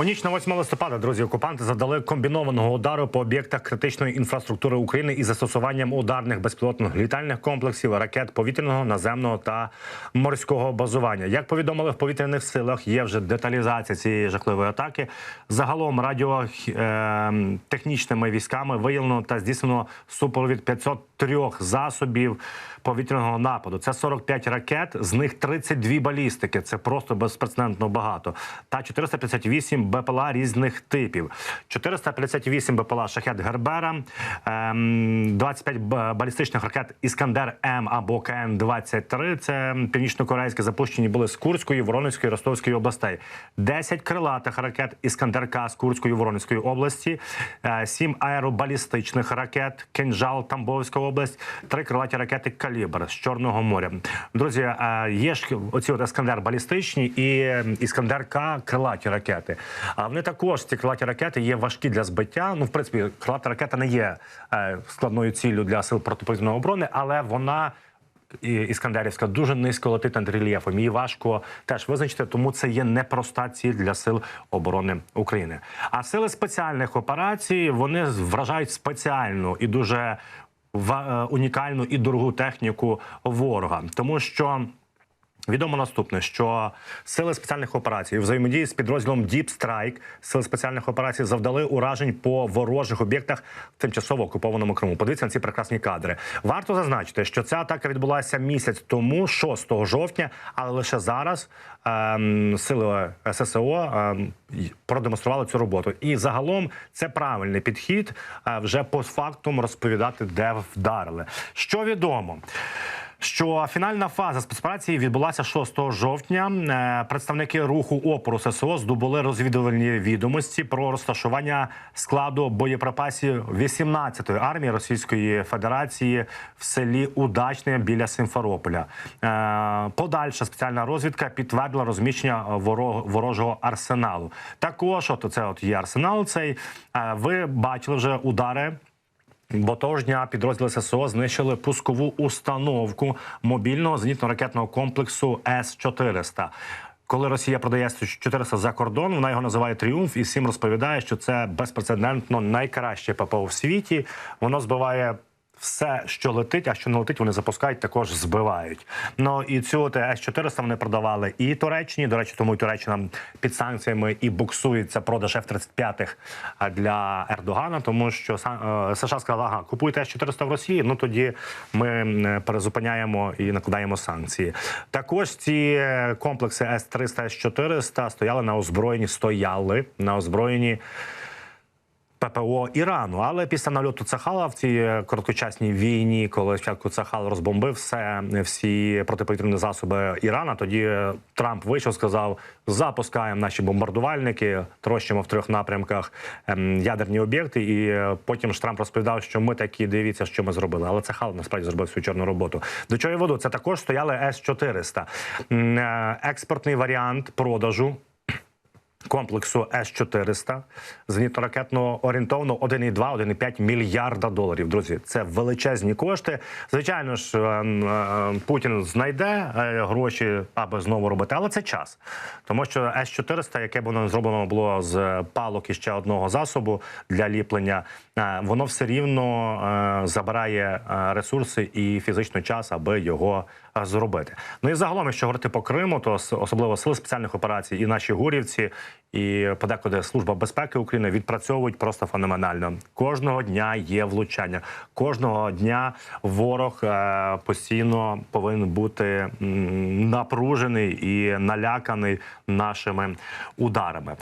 У ніч на 8 листопада, друзі, окупанти завдали комбінованого удару по об'єктах критичної інфраструктури України із застосуванням ударних безпілотних літальних комплексів, ракет повітряного, наземного та морського базування. Як повідомили в повітряних силах, є вже деталізація цієї жахливої атаки. Загалом радіотехнічними військами виявлено та здійснено супровід 503 засобів повітряного нападу. Це 45 ракет, з них 32 балістики. Це просто безпрецедентно багато. Та 458 БПЛА різних типів. 458 БПЛА Шахет Гербера, ем, 25 балістичних ракет Іскандер М або КН 23 Це північно-корейські запущені були з Курської, Воронезької, Ростовської областей. 10 крилатих ракет Іскандер К з Курської Воронезької області, 7 аеробалістичних ракет Кинжал, Тамбовська область, 3 крилаті ракети Калібр з Чорного моря. Друзі, е, є ж оці от Іскандер балістичні і е, Іскандер К крилаті ракети. А вони також ці крилаті ракети є важкі для збиття. Ну, в принципі, крилата ракета не є е, складною ціллю для сил протиповітряної оборони, але вона. Іскандерівська дуже низько летить над рельєфом. Її важко теж визначити, тому це є непроста ціль для сил оборони України. А сили спеціальних операцій вони вражають спеціальну і дуже е, унікальну і дорогу техніку ворога, тому що. Відомо наступне, що сили спеціальних операцій у взаємодії з підрозділом Deep Strike сили спеціальних операцій завдали уражень по ворожих об'єктах в тимчасово окупованому Криму. Подивіться на ці прекрасні кадри. Варто зазначити, що ця атака відбулася місяць тому, 6 жовтня, але лише зараз ем, сили ССО ем, продемонстрували цю роботу. І загалом це правильний підхід е, вже постфактум розповідати, де вдарили. Що відомо? Що фінальна фаза спецоперації відбулася 6 жовтня. Е, Представники руху опору ССО здобули розвідувальні відомості про розташування складу боєприпасів 18-ї армії Російської Федерації в селі Удачне біля Симферополя. Е, Подальша спеціальна розвідка підтвердила розміщення воро- ворожого арсеналу. Також, от це от є арсенал. Цей Е, ви бачили вже удари. Бо того ж дня підрозділи ССО знищили пускову установку мобільного зенітно-ракетного комплексу С-400. Коли Росія продає С-400 за кордон, вона його називає тріумф, і всім розповідає, що це безпрецедентно найкраще ППО в світі. Воно збиває. Все, що летить, а що не летить, вони запускають, також збивають. Ну і цю от С-400 вони продавали і Туреччині. До речі, тому і Туреччина під санкціями і буксується продаж F-35 для Ердогана, тому що е, США сказали, ага, купуйте С-400 в Росії. Ну тоді ми перезупиняємо і накладаємо санкції. Також ці е, комплекси С-300, С-400 стояли на озброєнні, стояли на озброєнні. ППО Ірану, але після нальоту Цахала в цій е, короткочасній війні, коли спочатку Цахал розбомбив все, всі протиповітряні засоби Ірана, тоді е, Трамп вийшов, сказав: запускаємо наші бомбардувальники, трощимо в трьох напрямках ем, ядерні об'єкти. І е, потім ж Трамп розповідав, що ми такі дивіться, що ми зробили. Але Цахал насправді зробив свою чорну роботу. До чого я веду? Це також стояли С-400. Е, експортний варіант продажу комплексу С-400 зенітно-ракетного орієнтовно 1,2-1,5 мільярда доларів. Друзі, це величезні кошти. Звичайно ж, е, е, Путін знайде е, гроші, аби знову робити, але це час. Тому що С-400, яке воно зроблено було з палок і ще одного засобу для ліплення, воно все рівно забирає ресурси і фізичний час, аби його зробити. Ну і загалом, якщо говорити по Криму, то особливо сили спеціальних операцій і наші гурівці, і подекуди служба безпеки України відпрацьовують просто феноменально. Кожного дня є влучання. Кожного дня ворог е, постійно повинен бути напружений і наляканий нашими ударами.